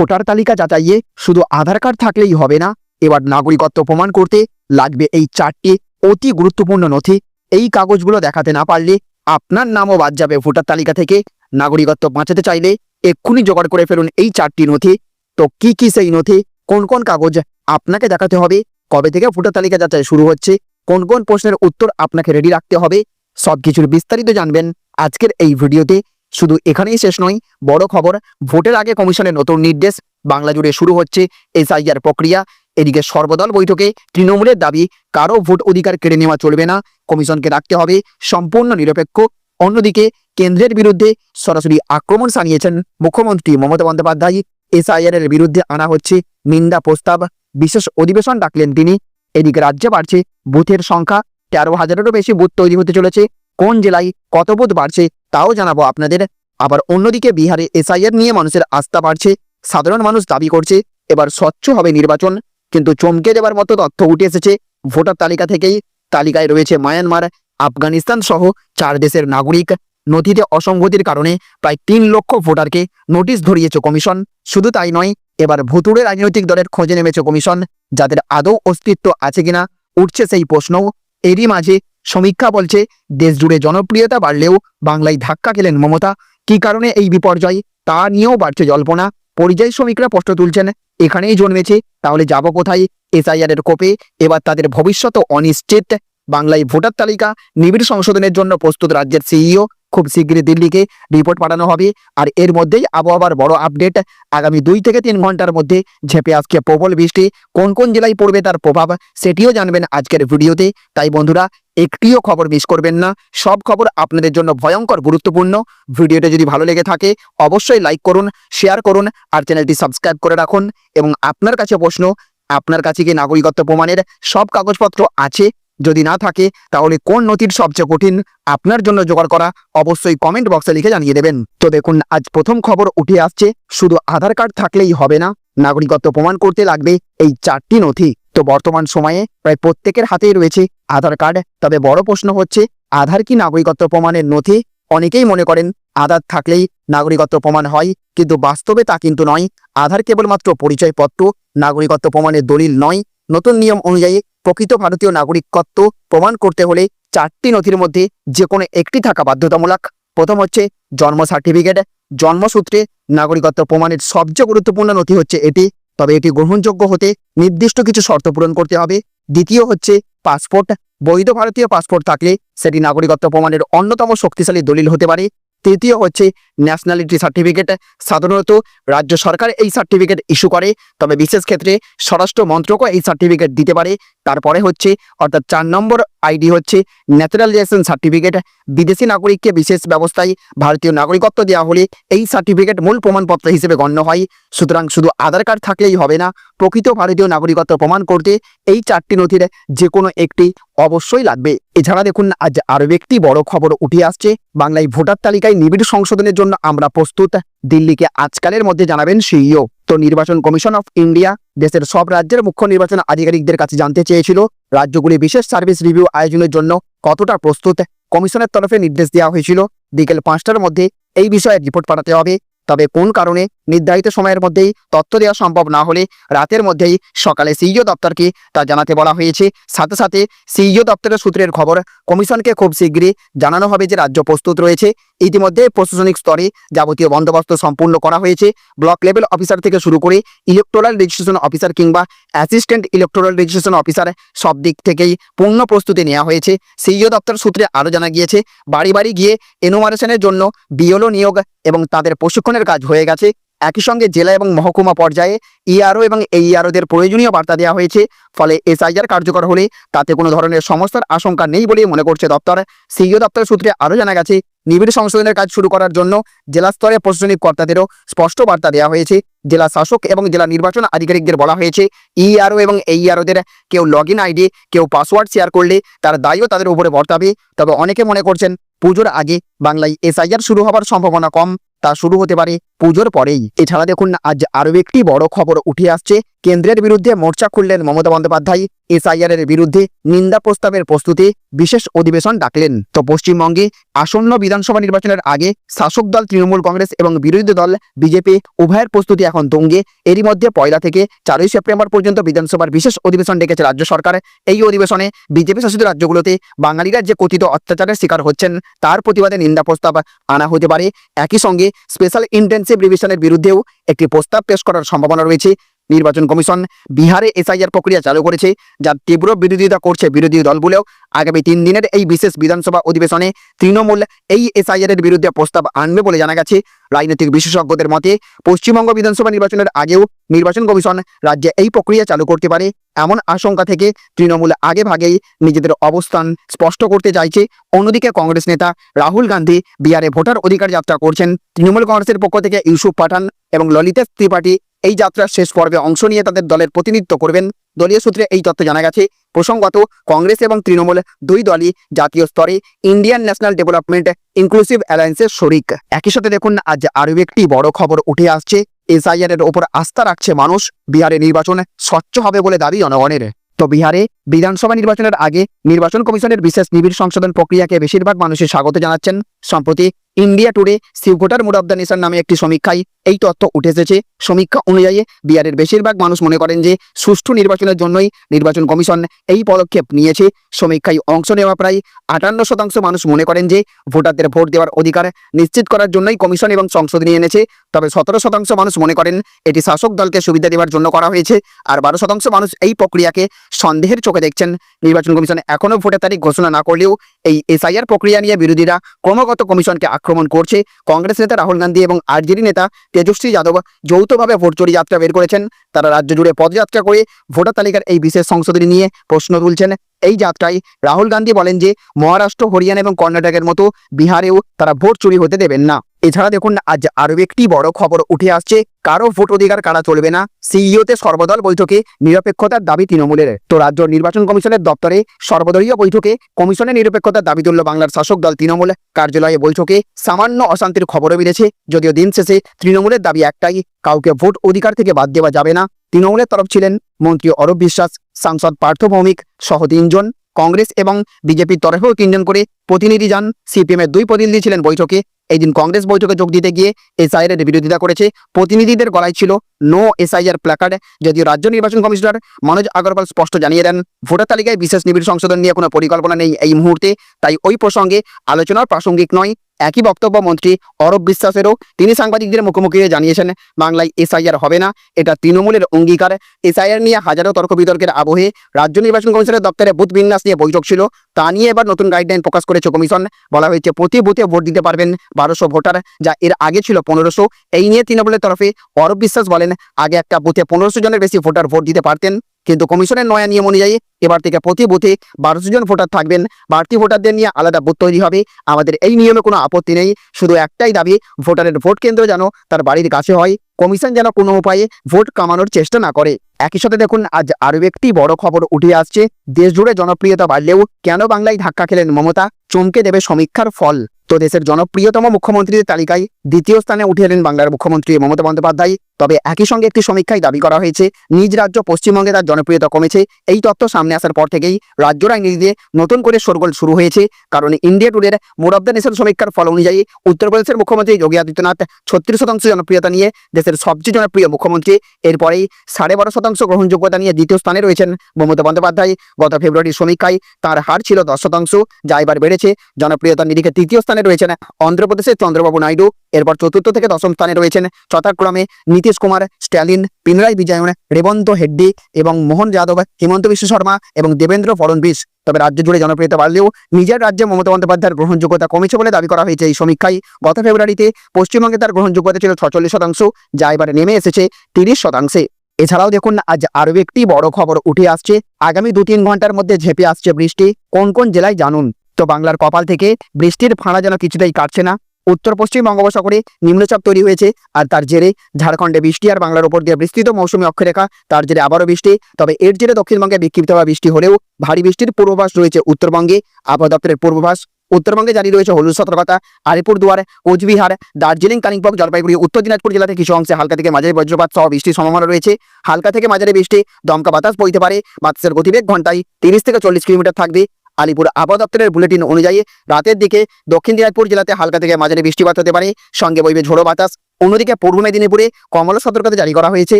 Voter তালিকা যাচাইয়ে শুধু আধার card থাকলেই হবে না, এবার নাগরিকত্ব প্রমাণ করতে লাগবে এই চারটি অতি গুরুত্বপূর্ণ নথি। এই কাগজগুলো দেখাতে না পারলে আপনার নামও বাদ যাবে ভোটার তালিকা থেকে। নাগরিকত্ব বাঁচাতে চাইলে এক্ষুনি জোগাড় করে ফেলুন এই চারটি নথি। তো কি কি সেই নথি? কোন কোন কাগজ আপনাকে দেখাতে হবে? কবে থেকে ভোটার তালিকা যাচাই শুরু হচ্ছে? কোন কোন প্রশ্নের উত্তর আপনাকে রেডি রাখতে হবে? সবকিছুর বিস্তারিত জানবেন আজকের এই ভিডিওতে। শুধু এখানেই শেষ নয়, বড় খবর, ভোটের আগে কমিশনের নতুন নির্দেশ, বাংলা জুড়ে শুরু হচ্ছে এসআইআর প্রক্রিয়া। এদিকে সর্বদল বৈঠকে তৃণমূলের দাবি কারও ভোট অধিকার কেড়ে নেওয়া চলবে না, কমিশনকে রাখতে হবে সম্পূর্ণ নিরপেক্ষ। অন্যদিকে কেন্দ্রের বিরুদ্ধে সরাসরি আক্রমণ সানিয়েছেন মুখ্যমন্ত্রী মমতা বন্দ্যোপাধ্যায়। এসআইআর এর বিরুদ্ধে আনা হচ্ছে নিন্দা প্রস্তাব, বিশেষ অধিবেশন ডাকলেন তিনি। এদিকে রাজ্যে বাড়ছে বুথের সংখ্যা, তেরো হাজারেরও বেশি বুথ তৈরি হতে চলেছে। কোন জেলায় কত বুথ বাড়ছে তাও জানাব আপনাদের। আবার অন্যদিকে বিহারে এসআইআর নিয়ে মানুষের আস্থা বাড়ছে, সাধারণ মানুষ দাবি করছে, এবার স্বচ্ছ হবে নির্বাচন। কিন্তু চমকে দেবার মতো তথ্য উঠে এসেছে, ভোটার তালিকা থেকেই। তালিকায় রয়েছে মায়ানমার, আফগানিস্তান সহ চার দেশের নাগরিক। নথিতে অসঙ্গতির কারণে প্রায় তিন লক্ষ ভোটারকে নোটিশ ধরিয়েছে কমিশন। শুধু তাই নয়, এবার ভুতুড়ে রাজনৈতিক দলের খোঁজে নেমেছে কমিশন, যাদের আদৌ অস্তিত্ব আছে কিনা, উঠছে সেই প্রশ্নও। এরই মাঝে সমীক্ষা বলছে দেশ জুড়ে জনপ্রিয়তা বাড়লেও বাংলায় ধাক্কা খেলেন মমতা। কি কারণে এই বিপর্যয়? তা নিয়েও বাড়ছে জল্পনা। পরিযায়ী শ্রমিকরা প্রশ্ন তুলছেন, এখানেই জন্মেছে, তাহলে যাব কোথায়? এসআইআর এর কোপে, এবার তাদের ভবিষ্যৎ অনিশ্চিত। বাংলায় ভোটার তালিকা, নিবিড় সংশোধনের জন্য প্রস্তুত রাজ্যের সিইও। খুব শীঘ্রই দিল্লিকে রিপোর্ট পাঠানো হবে। আর এর মধ্যেই আবহাওয়ার বড় আপডেট আগামী দুই থেকে তিন ঘণ্টার মধ্যে ঝেপে আসছে প্রবল বৃষ্টি। কোন কোন জেলায় পড়বে তার প্রভাব সেটিও জানবেন আজকের ভিডিওতে। তাই বন্ধুরা, একটিও খবর মিস করবেন না। সব খবর আপনাদের জন্য ভয়ঙ্কর, গুরুত্বপূর্ণ। ভিডিওটা যদি ভালো লেগে থাকে, অবশ্যই লাইক করুন শেয়ার করুন, আর চ্যানেলটি সাবস্ক্রাইব করে রাখুন। এবং আপনার কাছে প্রশ্ন, আপনার কাছে কি নাগরিকত্ব প্রমাণের সব কাগজপত্র আছে? যদি না থাকে, তাহলে কোন নথির সবচেয়ে কঠিন? আপনার জন্য জোগাড় করা। অবশ্যই কমেন্ট বক্সে লিখে জানিয়ে দেবেন। তো দেখুন, আজ প্রথম খবর উঠে আসছে, শুধু আধার কার্ড থাকলেই হবে না। নাগরিকত্ব প্রমাণ করতে লাগবে এই চারটি নথি। তো বর্তমান সময়ে প্রায় প্রত্যেকের হাতেই রয়েছে আধার কার্ড। তবে বড় প্রশ্ন হচ্ছে, আধার কি নাগরিকত্ব প্রমাণের নথি? অনেকেই মনে করেন, আধার থাকলেই নাগরিকত্ব প্রমাণ হয়, কিন্তু বাস্তবে তা কিন্তু নয়। আধার কেবলমাত্র পরিচয়পত্র, নাগরিকত্ব প্রমাণের দলিল নয়। নতুন নিয়ম অনুযায়ী প্রকৃত ভারতীয় নাগরিকত্ব প্রমাণ করতে হলে চারটি নথির মধ্যে যে কোনো একটি থাকা বাধ্যতামূলক। প্রথম হচ্ছে জন্ম সার্টিফিকেট জন্মসূত্রে নাগরিকত্ব প্রমাণের সবচেয়ে গুরুত্বপূর্ণ নথি হচ্ছে এটি। তবে এটি গ্রহণযোগ্য হতে নির্দিষ্ট কিছু শর্ত পূরণ করতে হবে। দ্বিতীয় হচ্ছে পাসপোর্ট। বৈধ ভারতীয় পাসপোর্ট থাকলে সেটি নাগরিকত্ব প্রমাণের অন্যতম শক্তিশালী দলিল হতে পারে। তৃতীয় হচ্ছে ন্যাশনালিটি সার্টিফিকেট সাধারণত রাজ্য সরকার এই সার্টিফিকেট ইস্যু করে, তবে বিশেষ ক্ষেত্রে স্বরাষ্ট্র মন্ত্রকও এই সার্টিফিকেট দিতে পারে। তারপরে হচ্ছে, অর্থাৎ চার নম্বর আইডি হচ্ছে ন্যাচারালাইজেশন সার্টিফিকেট বিদেশি নাগরিককে বিশেষ ব্যবস্থায় ভারতীয় নাগরিকত্ব দেওয়া হলে এই সার্টিফিকেট মূল প্রমাণপত্র হিসেবে গণ্য হয়। সুতরাং শুধু আধার কার্ড থাকলেই হবে না, প্রকৃত ভারতীয় নাগরিকত্ব প্রমাণ করতে এই চারটি নথির যে কোনো একটি অবশ্যই লাগবে। এছাড়া দেখুন, আজ আরও একটি বড় খবর উঠে আসছে। বাংলায় ভোটার তালিকায় নিবিড় সংশোধনের জন্য আমরা প্রস্তুত। দিল্লিকে আজকালের মধ্যে জানাবেন সিইও। তো নির্বাচন কমিশন অফ ইন্ডিয়া, দেশের সব রাজ্যের মুখ্য নির্বাচন আধিকারিকদের কাছে জানতে চেয়েছিল, রাজ্যগুলি বিশেষ সার্ভিস রিভিউ আয়োজনের জন্য কতটা প্রস্তুত। কমিশনের তরফে নির্দেশ দেওয়া হয়েছিল, বিকেল পাঁচটার মধ্যে এই বিষয়ে রিপোর্ট পাঠাতে হবে। তবে কোন কারণে নির্ধারিত সময়ের মধ্যেই তথ্য দেওয়া সম্ভব না হলে রাতের মধ্যেই সকালে সিইও দপ্তরকে তা জানাতে বলা হয়েছে। সাথে সাথে সিইও দপ্তরের সূত্রের খবর, কমিশনকে খুব শীঘ্রই জানানো হবে যে রাজ্য প্রস্তুত রয়েছে। ইতিমধ্যে প্রশাসনিক স্তরে যাবতীয় বন্দোবস্ত সম্পূর্ণ করা হয়েছে। ব্লক লেভেল অফিসার থেকে শুরু করে ইলেকট্রাল রেজিস্ট্রেশন অফিসার কিংবা অ্যাসিস্ট্যান্ট ইলেকট্রাল রেজিস্ট্রেশন অফিসার সব দিক থেকেই পূর্ণ প্রস্তুতি নেওয়া হয়েছে। সিইও দপ্তর সূত্রে আরও জানা গিয়েছে, বাড়ি বাড়ি গিয়ে এনোমারেশনের জন্য বিওলো নিয়োগ এবং তাদের প্রশিক্ষণের কাজ হয়ে গেছে। একই সঙ্গে জেলা এবং মহকুমা পর্যায়ে ইআরও এবং এই এইআরওদের প্রয়োজনীয় বার্তা দেওয়া হয়েছে। ফলে এসআইআর কার্যকর হলে তাতে কোনো ধরনের সমস্যার আশঙ্কা নেই বলে মনে করছে দপ্তর। সিইও দপ্তর সূত্রে আরও জানা গেছে, নিবিড় সংশোধনের কাজ শুরু করার জন্য জেলা স্তরে প্রশাসনিক কর্তাদেরও স্পষ্ট বার্তা দেওয়া হয়েছে। জেলা শাসক এবং জেলা নির্বাচন আধিকারিকদের বলা হয়েছে ইআরও এবং এইআরওদের কেউ লগ আইডি কেউ পাসওয়ার্ড শেয়ার করলে তার দায়ও তাদের উপরে বর্তাবে। তবে অনেকে মনে করছেন, পুজোর আগে বাংলায় এসআইআর শুরু হবার সম্ভাবনা কম। তা শুরু হতে পারে। পুজোর পরেই। এছাড়া দেখুন, আজ আরও একটি বড় খবর উঠে আসছে। কেন্দ্রের বিরুদ্ধে মোর্চা খুললেন মমতা বন্দ্যোপাধ্যায়। এসআইআর এর বিরুদ্ধে নিন্দা প্রস্তাবের প্রস্তুতি বিশেষ অধিবেশন ডাকলেন। তো পশ্চিমবঙ্গে আসন্ন বিধানসভা নির্বাচনের আগে শাসক দল তৃণমূল কংগ্রেস এবং বিরোধী দল বিজেপি উভয়ের প্রস্তুতি এখন তুঙ্গে। এরই মধ্যে পয়লা থেকে চারই সেপ্টেম্বর পর্যন্ত বিধানসভার বিশেষ অধিবেশন ডেকেছে রাজ্য সরকার। এই অধিবেশনে বিজেপি শাসিত রাজ্যগুলোতে বাঙালিরা যে কথিত অত্যাচারের শিকার হচ্ছেন, তার প্রতিবাদে নিন্দা প্রস্তাব আনা হতে পারে। একই সঙ্গে স্পেশাল ইন্টেন্সিভ রিভিশনের বিরুদ্ধেও একটি প্রস্তাব পেশ করার সম্ভাবনা রয়েছে। নির্বাচন কমিশন বিহারে এসআইআর প্রক্রিয়া চালু করেছে যার তীব্র বিরোধিতা করছে বিরোধী দলগুলোও আগামী তিন দিনের এই বিশেষ বিধানসভা অধিবেশনে তৃণমূল এই এসআইআর এর বিরুদ্ধে প্রস্তাব আনবে বলে জানা গেছে। রাজনৈতিক বিশেষজ্ঞদের মতে, পশ্চিমবঙ্গ বিধানসভা নির্বাচনের আগেও নির্বাচন কমিশন রাজ্যে এই প্রক্রিয়া চালু করতে পারে এমন আশঙ্কা থেকে তৃণমূল আগে ভাগেই নিজেদের অবস্থান স্পষ্ট করতে চাইছে। অন্যদিকে কংগ্রেস নেতা রাহুল গান্ধী বিহারে ভোটার অধিকার যাত্রা করছেন। তৃণমূল কংগ্রেসের পক্ষ থেকে ইউসুফ পাঠান এবং ললিতা ত্রিপাঠী এই যাত্রার শেষ পর্বে অংশ নিয়ে তাদের দলের প্রতিনিধিত্ব করবেন। দলীয় সূত্রে এই তথ্য জানা গেছে, প্রসঙ্গত কংগ্রেস এবং তৃণমূল দুই দলই জাতীয় স্তরে ইন্ডিয়ান ন্যাশনাল ডেভেলপমেন্ট ইনক্লুসিভ অ্যালায়েন্সের শরিক। একই সাথে দেখুন, আজ আরও একটি বড় খবর উঠে আসছে। এসআইআর এর ওপর আস্থা রাখছে মানুষ, বিহারে নির্বাচন স্বচ্ছ হবে বলে দাবি জনগণের। তো বিহারে বিধানসভা নির্বাচনের আগে নির্বাচন কমিশনের বিশেষ নিবিড় সংশোধন প্রক্রিয়াকে বেশিরভাগ মানুষের স্বাগত জানাচ্ছেন। সম্প্রতি India Today voter mood of the nation নামে একটি সমীক্ষায় এই তথ্য উঠে এসেছে সমীক্ষা অনুযায়ী বিহারের বেশিরভাগ মানুষ মনে করেন যে, সুষ্ঠু নির্বাচনের জন্যই নির্বাচন কমিশন এই পদক্ষেপ নিয়েছে। সমীক্ষায় অংশ নেওয়া প্রায় আটান্ন শতাংশ মানুষ মনে করেন যে, ভোটারদের ভোট দেওয়ার অধিকার নিশ্চিত করার জন্যই কমিশন এবং সংসদ নিয়ে এনেছে। তবে সতেরো শতাংশ মানুষ মনে করেন এটি শাসক দলকে সুবিধা দেওয়ার জন্য করা হয়েছে আর বারো শতাংশ মানুষ এই প্রক্রিয়াকে সন্দেহের চোখে দেখছেন। নির্বাচন কমিশন এখনও ভোটের তারিখ ঘোষণা না করলেও এই এসআইআর প্রক্রিয়া নিয়ে বিরোধীরা ক্রমাগত কমিশনকে আক্রমণ করছে। কংগ্রেস নেতা রাহুল গান্ধী এবং আরজেডি নেতা তেজস্বী যাদব যৌথভাবে ভোট চুরি যাত্রা বের করেছেন। তারা রাজ্য জুড়ে পদযাত্রা করে ভোটার তালিকার এই বিশেষ সংশোধনী নিয়ে প্রশ্ন তুলছেন। এই যাত্রায় রাহুল গান্ধী বলেন যে, মহারাষ্ট্র, হরিয়ানা এবং কর্ণাটকের মতো বিহারেও তারা ভোট চুরি হতে দেবেন না। এছাড়া দেখুন, আজ আরও একটি বড় খবর উঠে আসছে। কারও ভোট অধিকার কারা চলবে না। সিইওতে সর্বদল বৈঠকে, নিরপেক্ষতার দাবি তৃণমূলের। তো রাজ্য নির্বাচন কমিশনের দপ্তরে সর্বদলীয় বৈঠকে কমিশনের নিরপেক্ষতার দাবি তুলল বাংলার শাসক দল তৃণমূল। কার্যালয়ে বৈঠকে সামান্য অশান্তির খবরও মিলেছে। যদিও দিন শেষে তৃণমূলের দাবি একটাই, কাউকে ভোট অধিকার থেকে বাদ দেওয়া যাবে না। তৃণমূলের তরফ ছিলেন মন্ত্রী অরূপ বিশ্বাস, সাংসদ পার্থ ভৌমিক, সহ তিনজন। কংগ্রেস এবং বিজেপির তরফেও তিনজন করে প্রতিনিধি যান। সিপিএমের দুই প্রতিনিধি ছিলেন বৈঠকে। এই দিন কংগ্রেস বৈঠকে যোগ দিতে গিয়ে এসআইআরের বিরোধিতা করেছে। প্রতিনিধিদের গলায় ছিল নো এসআইআর প্ল্যাকার্ড, যদিও রাজ্য নির্বাচন কমিশনার মনোজ আগরওয়াল স্পষ্ট জানিয়ে দেন, ভোটার তালিকায় বিশেষ নিবিড় সংশোধন নিয়ে কোনো পরিকল্পনা নেই এই মুহূর্তে। তাই ওই প্রসঙ্গে আলোচনার প্রাসঙ্গিক নয়। একই বক্তব্য মন্ত্রী অরব বিশ্বাসেরও। তিনি সাংবাদিকদের মুখোমুখি জানিয়েছেন, বাংলায় এসআইআর হবে না, এটা তৃণমূলের অঙ্গীকার। এসআইআর নিয়ে হাজারো তর্ক বিতর্কের আবহে রাজ্য নির্বাচন কমিশনের দপ্তরে বুথ বিন্যাস নিয়ে বৈঠক ছিল। তা নিয়ে এবার নতুন গাইডলাইন প্রকাশ করেছে কমিশন। বলা হয়েছে, প্রতি বুথে ভোট দিতে পারবেন বারোশো ভোটার, যা এর আগে ছিল পনেরোশো। এই নিয়ে তৃণমূলের তরফে অরব বিশ্বাস বলেন, আগে একটা বুথে পনেরোশো জনের বেশি ভোটার ভোট দিতে পারতেন। কিন্তু কমিশনের নয়া নিয়ম অনুযায়ী এবার থেকে প্রতি বুথে বারোশো জন ভোটার থাকবেন। বাড়তি ভোটারদের নিয়ে আলাদা বুথ তৈরি হবে। আমাদের এই নিয়মে কোনো আপত্তি নেই। শুধু একটাই দাবি, ভোটারের ভোট কেন্দ্র যেন তার বাড়ির কাছে হয়। কমিশন যেন কোনো উপায়ে ভোট কামানোর চেষ্টা না করে। একই সাথে দেখুন, আজ আরও একটি বড় খবর উঠে আসছে। দেশ জুড়ে জনপ্রিয়তা বাড়লেও কেন বাংলায় ধাক্কা খেলেন মমতা? চমকে দেবে সমীক্ষার ফল। তো দেশের জনপ্রিয়তম মুখ্যমন্ত্রীদের তালিকায় দ্বিতীয় স্থানে উঠে এলেন বাংলার মুখ্যমন্ত্রী মমতা বন্দ্যোপাধ্যায়। তবে একই সঙ্গে একটি সমীক্ষায় দাবি করা হয়েছে, নিজ রাজ্য পশ্চিমবঙ্গে তার জনপ্রিয়তা কমেছে। এই তথ্য সামনে আসার পর থেকেই রাজ্য রাজনীতিতে নতুন করে শোরগোল শুরু হয়েছে। কারণ ইন্ডিয়া টুডের মোড অব দ্য নেশন সমীক্ষার ফল অনুযায়ী উত্তরপ্রদেশের মুখ্যমন্ত্রী যোগী আদিত্যনাথ ছত্রিশ শতাংশ জনপ্রিয়তা নিয়ে দেশের সবচেয়ে জনপ্রিয় মুখ্যমন্ত্রী। এরপরেই সাড়ে বারো শতাংশ গ্রহণযোগ্যতা নিয়ে দ্বিতীয় স্থানে রয়েছেন মমতা বন্দ্যোপাধ্যায়। গত ফেব্রুয়ারির সমীক্ষায় তার হার ছিল দশ শতাংশ, যা এবার বেড়েছে। জনপ্রিয়তার নিরিখে তৃতীয় স্থানে রয়েছেন অন্ধ্রপ্রদেশের চন্দ্রবাবু নাইডু। এরপর চতুর্থ থেকে দশম স্থানে রয়েছেন যথাক্রমে নীতিশ কুমার, স্ট্যালিন, পিনারাই বিজয়ন, রেবন্ত হেড্ডি এবং মোহন যাদব, হিমন্ত বিশ্ব শর্মা এবং দেবেন্দ্র ফডণবিস তবে রাজ্য জুড়ে জনপ্রিয়তা বাড়লেও নিজের রাজ্যে মমতা বন্দ্যোপাধ্যায়ের গ্রহণযোগ্যতা কমেছে বলে দাবি করা হয়েছে। এই সমীক্ষায় গত ফেব্রুয়ারিতে পশ্চিমবঙ্গে তার গ্রহণযোগ্যতা ছিল ছচল্লিশ শতাংশ, যা এবারে নেমে এসেছে তিরিশ শতাংশে। এছাড়াও দেখুন, আজ আরও একটি বড় খবর উঠে আসছে। আগামী দু তিন ঘণ্টার মধ্যে ঝেঁপে আসছে বৃষ্টি। কোন কোন জেলায় জানুন। তো বাংলার কপাল থেকে বৃষ্টির ফাঁড়া যেন কিছুতেই কাটছে না। উত্তর পশ্চিম বঙ্গোপসাগরে নিম্নচাপ তৈরি হয়েছে আর তার জেরে ঝাড়খণ্ডে বৃষ্টি আর বাংলার উপর দিয়ে বিস্তৃত মৌসুমী অক্ষরেখা, তার জেরে আবারও বৃষ্টি। তবে এর জেরে দক্ষিণবঙ্গে বিক্ষিপ্ত হওয়া বৃষ্টি হলেও ভারী বৃষ্টির পূর্বাভাস রয়েছে উত্তরবঙ্গে। আবহাওয়া দপ্তরের পূর্বাভাস, উত্তরবঙ্গে জারি রয়েছে হলুদ সতর্কতা, আলিপুরদুয়ার, কোচবিহার, দার্জিলিং, কালিম্পং, জলপাইগুড়ি, উত্তর দিনাজপুর জেলাতে কিছু অংশে হালকা থেকে মাঝারি বজ্রপাত সহ বৃষ্টির সম্ভাবনা রয়েছে। হালকা থেকে মাঝারি বৃষ্টি, দমকা বাতাস বইতে পারে। বাতাসের গতিবেগ ঘন্টায় তিরিশ থেকে চল্লিশ কিলোমিটার থাকবে। আলিপুর আবহাওয়া দপ্তরের বুলেটিন অনুযায়ী রাতের দিকে দক্ষিণ দিনাজপুর জেলাতে হালকা থেকে মাঝারি বৃষ্টিপাত হতে পারে। সঙ্গে বইবে ঝোড়ো বাতাস। অন্যদিকে পূর্ব মেদিনীপুরে কমলা সতর্কতা জারি করা হয়েছে।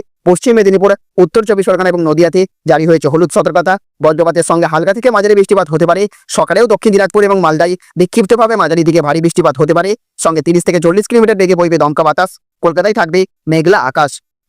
পশ্চিম মেদিনীপুর, উত্তর চব্বিশ পরগনা এবং নদিয়াতে জারি হয়েছে হলুদ সতর্কতা। বজ্রপাতের সঙ্গে হালকা থেকে মাঝারি বৃষ্টিপাত হতে পারে। সকালেও দক্ষিণ দিনাজপুর এবং মালদায় বিক্ষিপ্তভাবে মাঝারি দিকে ভারী বৃষ্টিপাত হতে পারে। সঙ্গে তিরিশ থেকে চল্লিশ কিলোমিটার বেগে বইবে দমকা বাতাস। কলকাতায় থাকবে মেঘলা আকাশ।